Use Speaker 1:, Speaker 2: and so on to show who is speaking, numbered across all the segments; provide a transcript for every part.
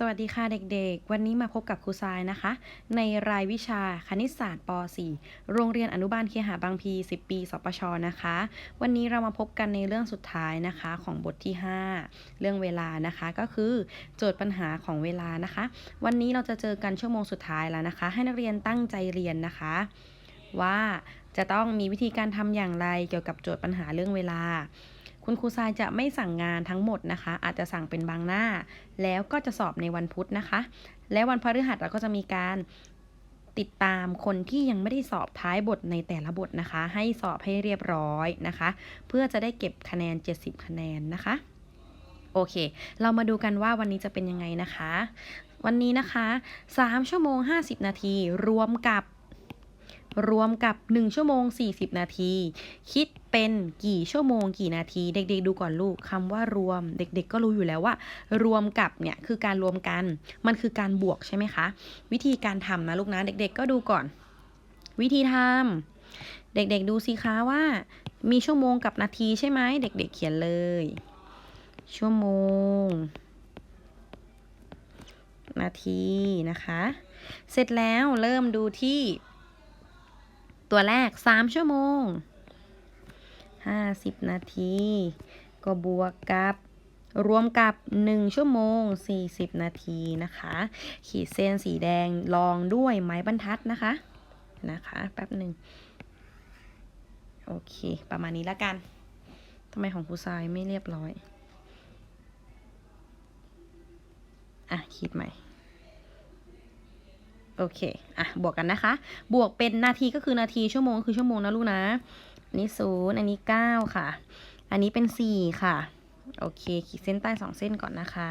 Speaker 1: สวัสดีค่ะเด็กๆ วันนี้มาพบกับครูทรายนะคะ ในรายวิชาคณิตศาสตร์ป .4 โรงเรียนอนุบาลเคหะบางพี 10 ปีสปชนะคะ วันนี้เรามาพบกันในเรื่องสุดท้ายนะคะของบทที่ 5 เรื่องเวลานะคะก็คือ โจทย์ปัญหาของเวลานะคะ วันนี้เราจะเจอกันชั่วโมงสุดท้ายแล้วนะคะ ให้นักเรียนตั้งใจเรียนนะคะ ว่าจะต้องมีวิธีการทำอย่างไรเกี่ยวกับโจทย์ปัญหาเรื่องเวลา คุณครูทรายจะไม่สั่งงานทั้งหมดนะคะ อาจจะสั่งเป็นบางหน้า แล้วก็จะสอบในวันพุธนะคะ และวันพฤหัสเราก็จะมีการติดตามคนที่ยังไม่ได้สอบท้ายบทในแต่ละบทนะคะ ให้สอบให้เรียบร้อยนะคะ เพื่อจะได้เก็บคะแนน 70 คะแนนนะคะ โอเค เรามาดูกันว่าวันนี้จะเป็นยังไงนะคะ วันนี้นะคะ 3 ชั่วโมง 50 นาทีรวมกับ รวมกับ 1 ชั่วโมง 40 นาที คิดเป็นกี่ชั่วโมงกี่นาที เด็ก ๆ ดูก่อนลูกคำว่ารวม เด็ก ๆ ก็รู้อยู่แล้วว่า รวมกับเนี่ยคือการรวมกัน มันคือการบวกใช่ไหมคะ วิธีการทำนะลูกนะ เด็ก ๆ ก็ดูก่อน วิธีทำเด็ก ๆ ดูสิคะว่า มีชั่วโมงกับนาทีใช่ไหมเด็ก ๆ เขียนเลย ชั่วโมง นาทีนะคะ เสร็จแล้วเริ่มดูที่ ตัวแรก 3 ชั่วโมง 50 นาที ก็บวกกับรวมกับ 1 ชั่วโมง 40 นาทีนะคะ ขีดเส้นสีแดงรองด้วยไม้บรรทัดนะคะ นะคะแป๊บหนึ่งโอเค ประมาณนี้แล้วกันทำไมของครูทรายไม่เรียบร้อย อะขีดใหม่ โอเค อะ บวกกันนะคะ บวกเป็นนาทีก็คือนาที ชั่วโมงคือชั่วโมงนะลูกนะ อันนี้ศูนย์อันนี้เก้าค่ะ อันนี้เป็นสี่ค่ะ โอเค ขีดเส้นใต้สองเส้นก่อนนะคะ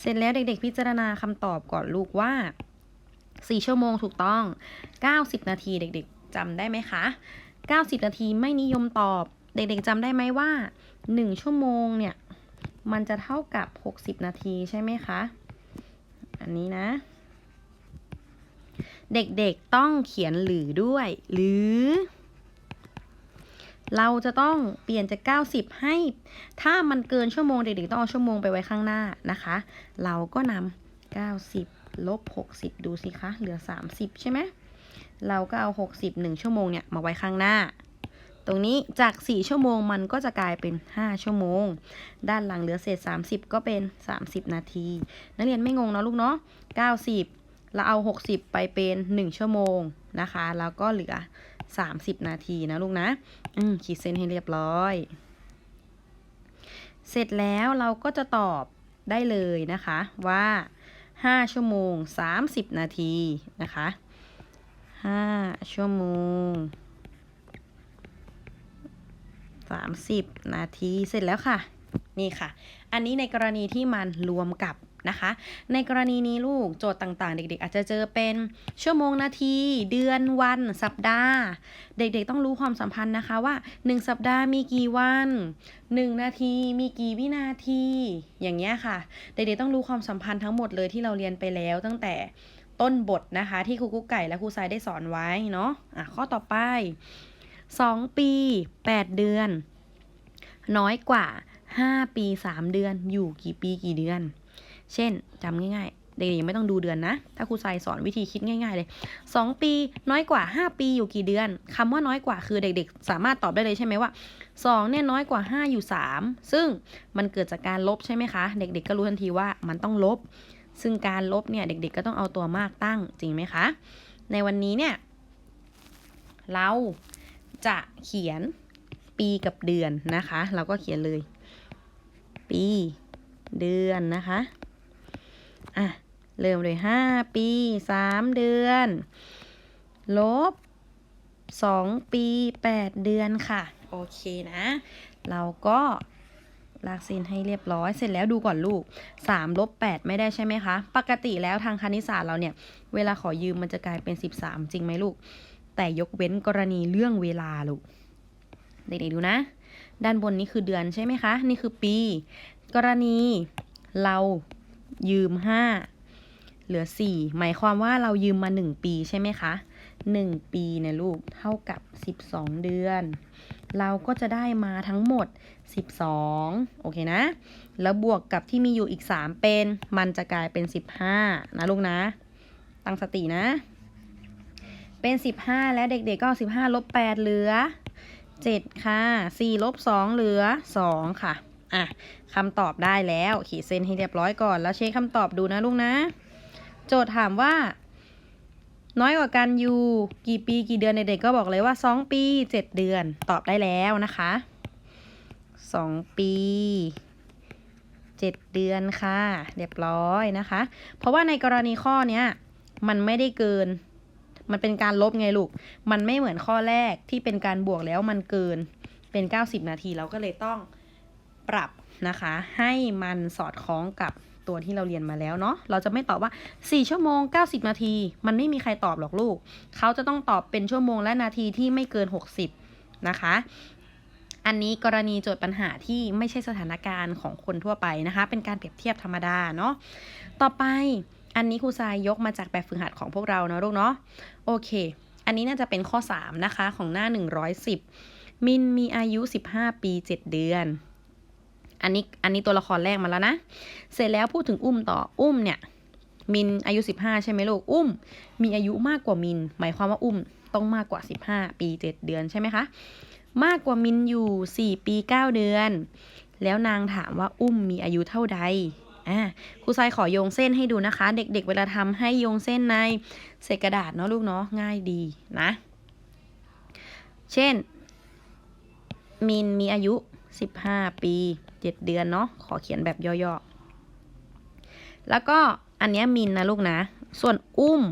Speaker 1: เสร็จแล้วเด็กๆ พิจารณาคำตอบก่อนลูกว่าสี่ชั่วโมงถูกต้อง90นาทีเด็กๆจำได้ไหมคะ90นาทีไม่นิยมตอบ เด็กๆจำได้ไหมว่า1ชั่วโมงเนี่ย มันจะเท่ากับ60นาทีใช่ไหมคะ อันนี้นะ เด็กๆต้องเขียนหรือด้วย หรือ เราจะต้องเปลี่ยนจาก 90 ให้ ถ้ามันเกินชั่วโมงเด็กๆต้องเอาชั่วโมงไปไว้ข้างหน้านะคะ เราก็นำ90ลบ60 ดูสิคะเหลือ 30 ใช่ไหมเราก็เอา 60 1 ชั่วโมงเนี่ยมาไว้ข้างหน้า ตรงนี้จาก 4 ชั่วโมงมันก็จะกลายเป็น 5 ชั่วโมง ด้านหลังเหลือเศษ 30 ก็เป็น 30 นาที นักเรียนไม่งงเนาะลูกเนาะ90 เราเอา 60 ไปเป็น 1 ชั่วโมงนะคะ แล้วก็เหลือ 30 นาทีนะลูกนะ อืมขีดเส้นให้เรียบร้อย เสร็จแล้วเราก็จะตอบได้เลยนะคะว่า 5 ชั่วโมง 30 นาทีนะคะ 5 ชั่วโมง 30 นาทีเสร็จแล้วค่ะ นี่ค่ะ อันนี้ในกรณีที่มันรวมกับนะคะ ในกรณีนี้ลูกโจทย์ต่างๆ เด็ก ๆ อาจจะเจอเป็นชั่วโมงนาที เดือนวัน สัปดาห์ เด็กๆ ต้องรู้ความสัมพันธ์นะคะว่า 1 สัปดาห์มีกี่วัน 1 นาทีมีกี่วินาที อย่างเงี้ยค่ะ เด็กๆ ต้องรู้ความสัมพันธ์ทั้งหมดเลยที่เราเรียนไปแล้วตั้งแต่ต้นบทนะคะที่ครูกุ๊กไก่และครูทรายได้สอนไว้เนาะอะข้อต่อไป 2 ปี 8 เดือน น้อยกว่า 5 ปี 3 เดือน อยู่กี่ปีกี่เดือน เช่นจำง่ายๆ เด็กๆไม่ต้องดูเดือนนะ ถ้าครูทรายสอนวิธีคิดง่าย ๆ เลย 2 ปีน้อยกว่า 5 ปีอยู่กี่เดือนคำว่าน้อยกว่าคือเด็กๆ สามารถตอบได้เลยใช่ไหมว่า2เนี่ยน้อยกว่า 5 อยู่ 3 ซึ่งมันเกิดจากการลบใช่ไหมคะ เด็กๆ ก็รู้ทันทีว่ามันต้องลบ ซึ่งการลบเนี่ยเด็กๆ ก็ต้องเอาตัวมากตั้งจริงไหมคะ ในวันนี้เนี่ยเราจะเขียนปีกับเดือนนะคะ เราก็เขียนเลย ปี เดือนนะคะ อะ เริ่มเลยห้าปีสามเดือน ลบสองปีแปดเดือนค่ะ โอเคนะ เราก็ลากเส้นให้เรียบร้อย เสร็จแล้วดูก่อนลูก3ลบ8ไม่ได้ใช่ไหมคะ ปกติแล้วทางคณิตศาสตร์เราเนี่ย เวลาขอยืมมันจะกลายเป็น 13 จริงไหมลูก แต่ยกเว้นกรณีเรื่องเวลาลูก เด็กๆดูนะ ด้านบนนี้คือเดือนใช่ไหมคะ นี่คือปี กรณีเรายืม5เหลือ4หมายความว่าเรายืมมา1ปีใช่ไหมคะ1ปีเนี่ยลูกเท่ากับ12เดือน เราก็จะได้มาทั้งหมด12โอเคนะ แล้วบวกกับที่มีอยู่อีก3เป็น มันจะกลายเป็น15นะลูกนะ ตั้งสตินะ เป็น15แล้วเด็กๆก็เอา15ลบ8เหลือ 7 ค่ะ4ลบ2เหลือ 2 ค่ะ อะคำตอบได้แล้ว ขีดเส้นให้เรียบร้อยก่อน แล้วเช็คคำตอบดูนะลูกนะ โจทย์ถามว่า น้อยกว่ากันอยู่กี่ปีกี่เดือนเด็กๆก็บอกเลยว่า 2 ปี 7 เดือนตอบได้แล้วนะคะ 2 ปี 7 เดือนค่ะ เรียบร้อยนะคะ เพราะว่าในกรณีข้อเนี้ย มันไม่ได้เกิน มันเป็นการลบไงลูก มันไม่เหมือนข้อแรกที่เป็นการบวกแล้วมันเกินเป็น 90 นาทีเราก็เลยต้องปรับนะคะ ให้มันสอดคล้องกับตัวที่เราเรียนมาแล้วเนาะ เราจะไม่ตอบว่า 4 ชั่วโมง 90 นาที มันไม่มีใครตอบหรอกลูก เขาจะต้องตอบเป็นชั่วโมงและนาทีที่ไม่เกิน 60 นะคะ อันนี้กรณีโจทย์ปัญหาที่ไม่ใช่สถานการณ์ของคนทั่วไปนะคะ เป็นการเปรียบเทียบธรรมดาเนาะ ต่อไป อันนี้ครูทรายยกมาจากแบบฝึกหัดของพวกเราเนาะลูกเนาะโอเค อันนี้น่าจะเป็นข้อ 3 นะคะของหน้า 110 มินมีอายุ 15 ปี 7 เดือน อันนี้อันนี้ตัวละครแรกมาแล้วนะ เสร็จแล้วพูดถึงอุ้มต่ออุ้มเนี่ยมินอายุ 15 ใช่ไหมลูก อุ้ม มีอายุมากกว่ามิน หมายความว่าอุ้มต้องมากกว่า 15 ปี 7 เดือนใช่ไหมคะ มากกว่ามินอยู่ 4 ปี 9 เดือน แล้วนางถามว่าอุ้มมีอายุเท่าใด อ่าครูทรายขอโยงเส้นให้ดูนะคะ เด็กๆ เวลาทำให้โยงเส้นในเศษกระดาษเนาะลูกเนาะง่ายดีนะ เช่น มินมีอายุ 15 ปี 7 เดือนเนาะขอเขียนแบบย่อๆ แล้วก็อันเนี้ยมินนะลูกนะ ส่วนอุ้ม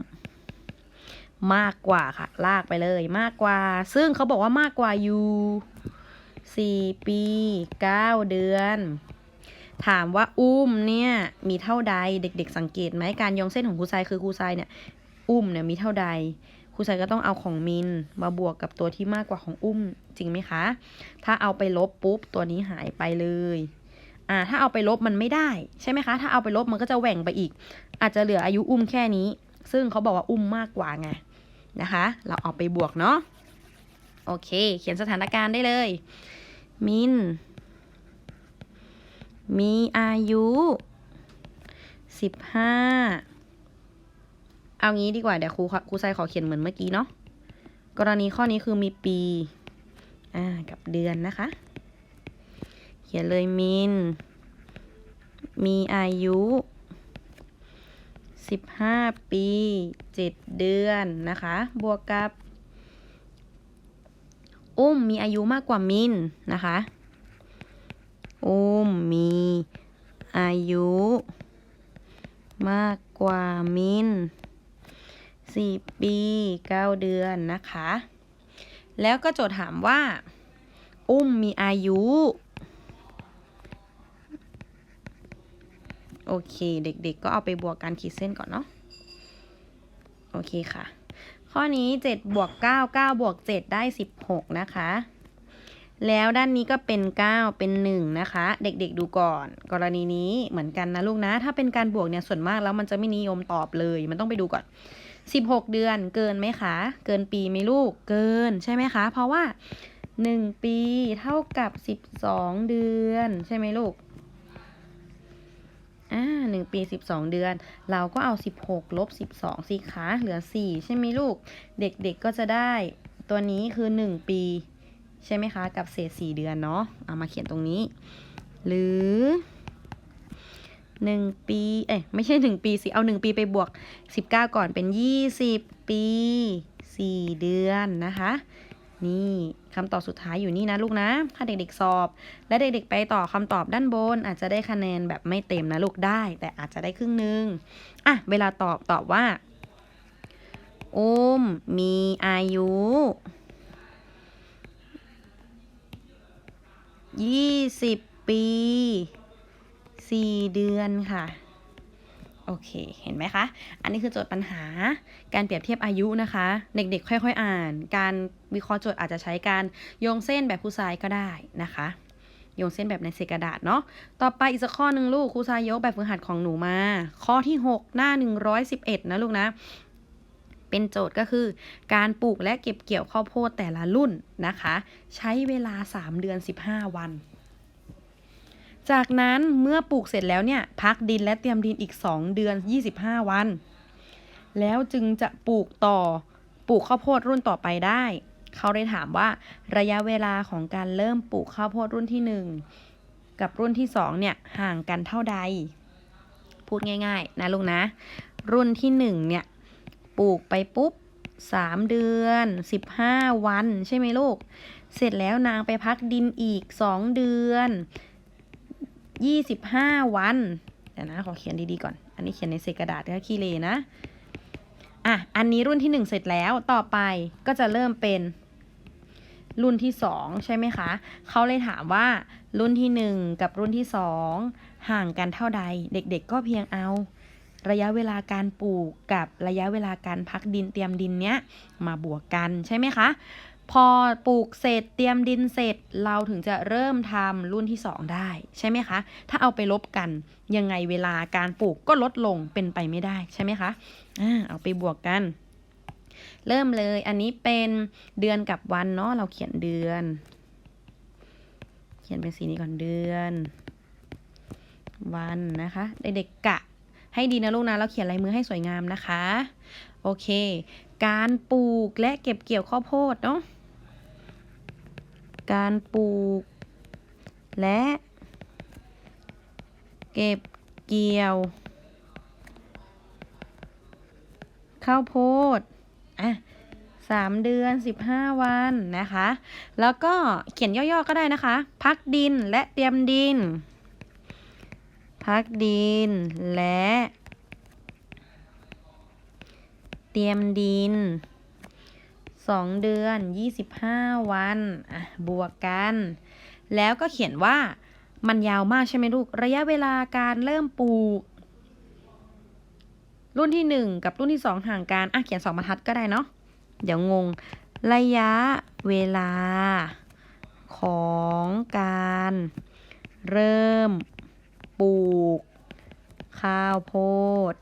Speaker 1: มากกว่าค่ะ ลากไปเลยมากกว่า ซึ่งเขาบอกว่ามากกว่าอยู่ 4 ปี 9 เดือน ถามว่าอุ้มเนี่ยมีเท่าใดเด็ก ๆ สังเกตไหมการโยงเส้นของครูทรายคือครูทรายเนี่ยอุ้มเนี่ยมีเท่าใดครูทรายก็ต้องเอาของมินมาบวกกับตัวที่มากกว่าของอุ้มจริงไหมคะ ถ้าเอาไปลบปุ๊บตัวนี้หายไปเลยอ่าถ้าเอาไปลบมันไม่ได้ใช่ไหมคะ ถ้าเอาไปลบมันก็จะแหว่งไปอีก อาจจะเหลืออายุอุ้มแค่นี้ ซึ่งเขาบอกว่าอุ้มมากกว่าไงนะคะ เราเอาไปบวกเนาะโอเค เขียนสถานการณ์ได้เลย มิน มีอายุสิบห้าเอางี้ดีกว่าเดี๋ยวครูครูไซขอเขียนเหมือนเมื่อกี้เนาะกรณีข้อนี้คือมีปี อ่า กับเดือนนะคะ เขียนเลยมิน มีอายุสิบห้าปีเจ็ดเดือนนะคะ บวกกับ อุ้มมีอายุมากกว่ามินนะคะ อุ้มมี อายุ มากกว่ามินสี่ปีเก้าเดือนนะคะ แล้วก็โจทย์ถามว่า อุ้มมีอายุ โอเค เด็กๆ ก็เอาไปบวกการขีดเส้นก่อนเนาะ โอเคค่ะ ข้อนี้ 7 บวก 9 9 บวก 7 ได้ 16 นะคะ แล้วด้านนี้ก็เป็น 9 เป็น 1 นะคะ เด็กๆดูก่อน กรณีนี้เหมือนกันนะลูกนะ ถ้าเป็นการบวกเนี่ยส่วนมากแล้วมันจะไม่นิยมตอบเลย มันต้องไปดูก่อน 16 เดือนเกินไหมคะ เกินปีไหมลูก เกินใช่ไหมคะ เพราะว่า 1 ปีเท่ากับ 12 เดือน ใช่ไหมลูกอ่าหนึ่งปีสิบสองเดือน เราก็เอาสิบหกลบสิบสองสิคะเหลือสี่ใช่ไหมลูก เด็กๆก็จะได้ตัวนี้คือหนึ่งปี ใช่ไหมคะ กับเศษสี่เดือนเนาะเอามาเขียนตรงนี้ หรือหนึ่งปี เอ้ยไม่ใช่หนึ่งปีสิ เอาหนึ่งปีไปบวกสิบเก้าก่อนเป็นยี่สิบปีสี่เดือนนะคะ นี่คำตอบสุดท้ายอยู่นี่นะลูกนะ ถ้าเด็กๆสอบ และเด็กๆไปต่อคำตอบด้านบน อาจจะได้คะแนนแบบไม่เต็มนะลูกได้ แต่อาจจะได้ครึ่งหนึ่งอะ เวลาตอบตอบว่าอุ้มมีอายุ ยี่สิบปีสี่เดือนค่ะ โอเค เห็นไหมคะ อันนี้คือโจทย์ปัญหาการเปรียบเทียบอายุนะคะ เด็กๆ ค่อย ๆ อ่าน การวิเคราะห์โจทย์อาจจะใช้การโยงเส้นแบบครูทรายก็ได้นะคะ โยงเส้นแบบในเศษกระดาษเนาะ ต่อไปอีกสักข้อหนึ่งลูกครูทรายยกแบบฝึกหัดของหนูมา ข้อที่ 6 หน้า 111 นะลูกนะ เป็นโจทย์ก็คือ การปลูกและเก็บเกี่ยวข้าวโพดแต่ละรุ่นนะคะ ใช้เวลา 3 เดือน 15 วัน จากนั้นเมื่อปลูกเสร็จแล้วเนี่ย พักดินและเตรียมดินอีก 2 เดือน 25 วัน แล้วจึงจะปลูกต่อปลูกข้าวโพดรุ่นต่อไปได้ เขาเลยถามว่าระยะเวลาของการเริ่มปลูกข้าวโพดรุ่นที่ 1 กับรุ่นที่ 2 เนี่ยห่างกันเท่าใด พูดง่าย ๆ นะลูกนะ รุ่นที่ 1 เนี่ย ปลูกไปปุ๊บ3เดือน15วันใช่ไหมลูก เสร็จแล้วนางไปพักดินอีก2เดือน25วันเดี๋ยวนะขอเขียนดีๆก่อน อันนี้เขียนในเศษกระดาษก็ขี้เลนะ อะ อันนี้รุ่นที่1เสร็จแล้วต่อไปก็จะเริ่มเป็นรุ่นที่2ใช่ไหมคะ เขาเลยถามว่ารุ่นที่1กับรุ่นที่2ห่างกันเท่าใด เด็กๆก็เพียงเอา ระยะเวลาการปลูกกับระยะเวลาการพักดินเตรียมดินเนี้ยมาบวกกันใช่ไหมคะ พอปลูกเสร็จเตรียมดินเสร็จ เราถึงจะเริ่มทำรุ่นที่ 2 ได้ใช่ไหมคะ ถ้าเอาไปลบกันยังไงเวลาการปลูกก็ลดลงเป็นไปไม่ได้ใช่ไหมคะอ่าเอาไปบวกกันเริ่มเลย อันนี้เป็นเดือนกับวันเนาะ เราเขียนเดือน เขียนเป็นสีนี้ก่อนเดือน วันนะคะ เด็กๆกะ ให้ดีนะลูกนะเราเขียนลายมือให้สวยงามนะคะ โอเค การปลูกและเก็บเกี่ยวข้าวโพดเนาะการปลูก และ เก็บเกี่ยว ข้าวโพดอะสามเดือนสิบห้าวันนะคะ แล้วก็เขียนย่อๆก็ได้นะคะ พักดินและเตรียมดิน พักดิน และ เตรียมดิน2เดือน25วันอะบวกกัน แล้วก็เขียนว่ามันยาวมากใช่ไหมลูก ระยะเวลาการเริ่มปลูก รุ่นที่1กับรุ่นที่2ห่างกันอะเขียน2บรรทัดก็ได้เนาะเดี๋ยวงง ระยะเวลาของการเริ่ม ปลูก ข้าวโพด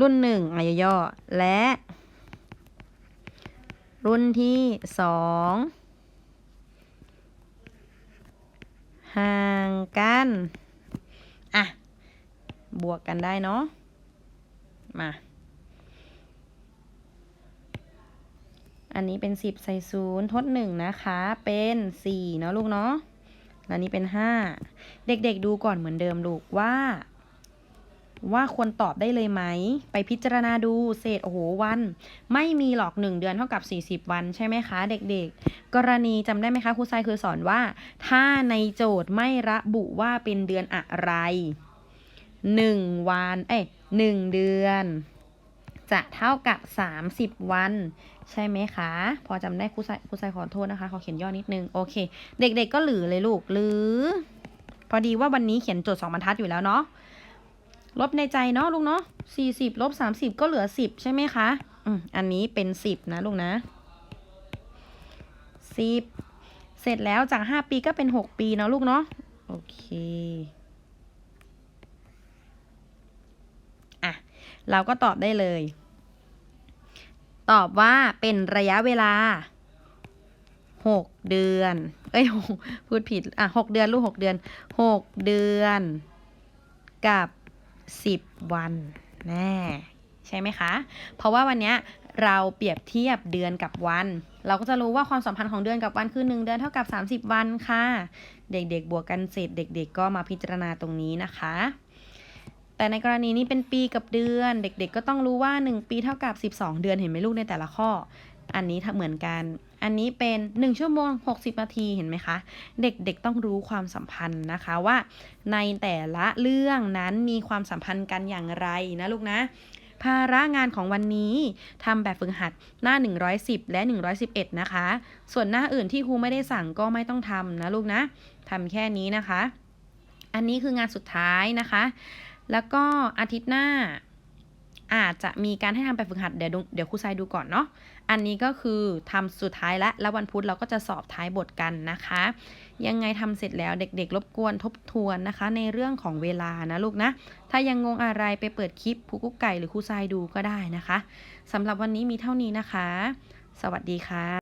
Speaker 1: รุ่นหนึ่งอะย่อ และ รุ่นที่สองห่างกัน อะ บวกกันได้เนาะ มา อันนี้เป็นสิบใส่ศูนย์ทดหนึ่งนะคะ เป็นสี่เนาะลูกเนาะ แล้วนี้เป็นห้าเด็กๆดูก่อนเหมือนเดิมลูกว่า ว่าควรตอบได้เลยไหม ไปพิจารณาดูเศษโอ้โหวัน ไม่มีหรอก1เดือนเท่ากับ40วันใช่ไหมคะ เด็กๆ กรณีจำได้ไหมคะครูทรายเคยสอนว่า ถ้าในโจทย์ไม่ระบุว่าเป็นเดือนอะไร1วัน เอ้ย1เดือน จะเท่ากับ 30 วัน ใช่ไหมคะ พอจำได้ครูทรายครูทรายขอโทษนะคะขอเขียนย่อนิดนึง โอเค เด็กๆก็หรือเลยลูกหรือ พอดีว่าวันนี้เขียนโจทย์สองบรรทัดอยู่แล้วเนาะลบในใจเนาะลูกเนาะสี่สิบลบสามสิบก็เหลือสิบใช่ไหมคะ อืม อันนี้เป็นสิบนะลูกนะสิบเสร็จแล้วจากห้าปีก็เป็นหกปีเนาะลูกเนาะ โอเค อะ เราก็ตอบได้เลย ตอบว่าเป็นระยะเวลาหกเดือน เอ้ยพูดผิด อะหกเดือนลูกหกเดือนหกเดือนกับ10วันแน่ใช่ไหมคะ เพราะว่าวันนี้เราเปรียบเทียบเดือนกับวัน เราก็จะรู้ว่าความสัมพันธ์ของเดือนกับวันคือ1เดือนเท่ากับ 30 วันค่ะ เด็กๆบวกกันเสร็จเด็ก ๆ ก็มาพิจารณาตรงนี้นะคะ แต่ในกรณีนี้เป็นปีกับเดือน เด็กๆก็ต้องรู้ว่า 1 ปีเท่ากับ 12 เดือนเห็นไหมลูกในแต่ละข้อ อันนี้เหมือนกัน อันนี้เป็น 1 ชั่วโมง 60 นาทีเห็นไหมคะ เด็กๆต้องรู้ความสัมพันธ์นะคะว่า ในแต่ละเรื่องนั้นมีความสัมพันธ์กันอย่างไรนะลูกนะภาระงานของวันนี้ทำแบบฝึกหัดหน้า 110 และ 111 นะคะ ส่วนหน้าอื่นที่ครูไม่ได้สั่งก็ไม่ต้องทำนะลูกนะทำแค่นี้นะคะ อันนี้คืองานสุดท้ายนะคะ แล้วก็อาทิตย์หน้าอาจจะมีการให้ทำแบบฝึกหัดเดี๋ยวเดี๋ยวครูทรายดูก่อนเนาะ อันนี้ก็คือทำสุดท้ายแล้วแล้ววันพุธเราก็จะสอบท้ายบทกันนะคะ ยังไงทำเสร็จแล้วเด็กๆ รบกวนทบทวนนะคะ ในเรื่องของเวลานะลูกนะ ถ้ายังงงอะไรไปเปิดคลิปผูกุ๊กไก่หรือครูทรายดูก็ได้นะคะสำหรับวันนี้มีเท่านี้นะคะ สวัสดีค่ะ